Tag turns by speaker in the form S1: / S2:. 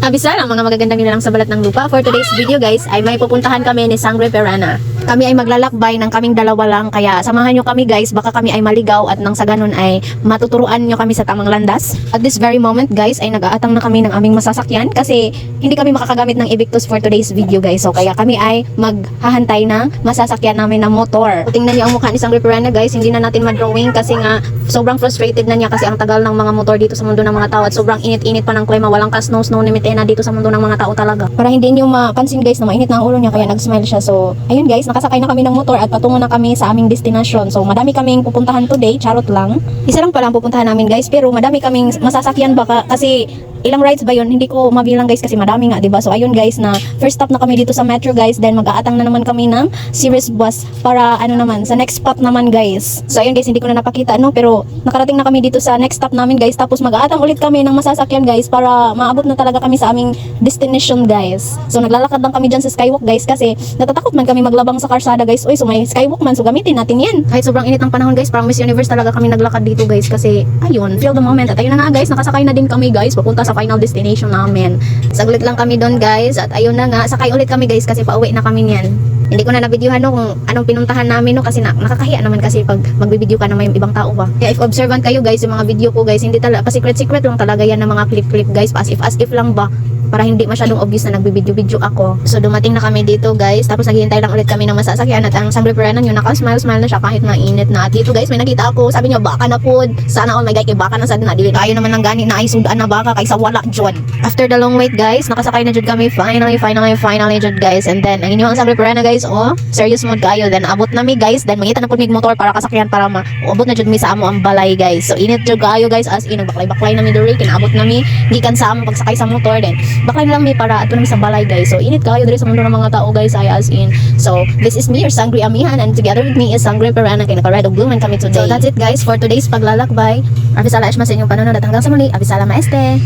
S1: Abisal ang mga magagandang nilalang sa balat ng lupa. For today's video guys, ay may pupuntahan kami ni Sangre Perana. Kami ay maglalakbay ng kaming dalawa lang, kaya samahan nyo kami guys, baka kami ay maligaw at nang sa ganun ay matuturuan nyo kami sa tamang landas. At this very moment guys, ay nag-aatang na kami ng aming masasakyan kasi hindi kami makakagamit ng Evictus for today's video guys. So kaya kami ay maghahantay ng masasakyan namin na motor. Tingnan niyo ang mukha ni Sangre Perana guys, hindi na natin ma-drawing kasi nga sobrang frustrated na niya kasi ang tagal ng mga motor dito sa mundo ng mga tao at sobrang init-init pa ng klima, walang ka-snow snow limit na dito sa mundo ng mga tao talaga. Para hindi niyo mapansin guys na mainit na ang ulo niya kaya nag-smile siya. So, ayun guys, nakasakay na kami ng motor at patungo na kami sa aming destination. So, madami kaming pupuntahan today, charot lang. Isa lang pala ang pupuntahan namin guys, pero madami kaming masasakyan baka kasi ilang rides ba yun? Hindi ko mabilang guys kasi madami nga, 'di ba? So ayun guys na first stop na kami dito sa Metro guys, then mag-aatang na naman kami ng series bus para ano naman sa next spot naman guys. So ayun guys, hindi ko na napakita no, pero nakarating na kami dito sa next stop namin guys, tapos mag-aatang ulit kami ng masasakyan guys para maabot na talaga kami sa aming destination guys. So naglalakad lang kami diyan sa skywalk guys kasi natatakot man kami maglabang sa karsada guys. Uy, so may skywalk man so gamitin natin 'yan. Kahit sobrang init ng panahon guys, parang Miss Universe talaga kami naglakad dito guys kasi ayun, feel the moment. At ayun na nga guys, nakasakay na din kami guys papunta sa final destination namin. Saglit lang kami doon guys at ayun na nga, sakay ulit kami guys kasi pauwi na kami niyan. Hindi ko na nabidyohan no kung anong pinuntahan namin no kasi na, nakakahiya naman kasi pag magbibideo ka na may ibang tao ba. Kaya if observant kayo guys, yung mga video ko guys, hindi talaga, pa secret secret lang talaga yan ng mga clip-clip guys, pa as if as if lang ba para hindi masyadong obvious na nagbibideo-video ako. So dumating na kami dito guys, tapos naghihintay lang ulit kami ng masasakyan at ang Sangre Perana yun, naka-smile-smile na siya kahit mainit na. At dito guys, may nakita ako, sabi niya baka na po, sana all my guy kay baka na sad na, dili kayo naman ng gani na ay na baka kaysa wala jud. After the long wait guys, nakasakay na jud kami finally, finally, finally jud guys. And then, ang inyong Sangre Perana guys, oh, serious mode kayo. Then abot na mi guys, then mangita na po mig motor para kasakyan para ma abot na jud mi sa amo ang balay guys. So init jud kayo guys as in nagbaklay-baklay na mi diri, kinaabot na mi gikan sa amo pagsakay sa motor then baklay na lang mi para ato sa balay guys. So init kayo diri sa mundo ng mga tao guys ay as in. So this is me your Sangre Amihan and together with me is Sangre Perana kay naka-red of blue man kami today. So that's it guys for today's paglalakbay. Abisala Ishma sa inyong panonood at hanggang sa muli, Abisala Maeste.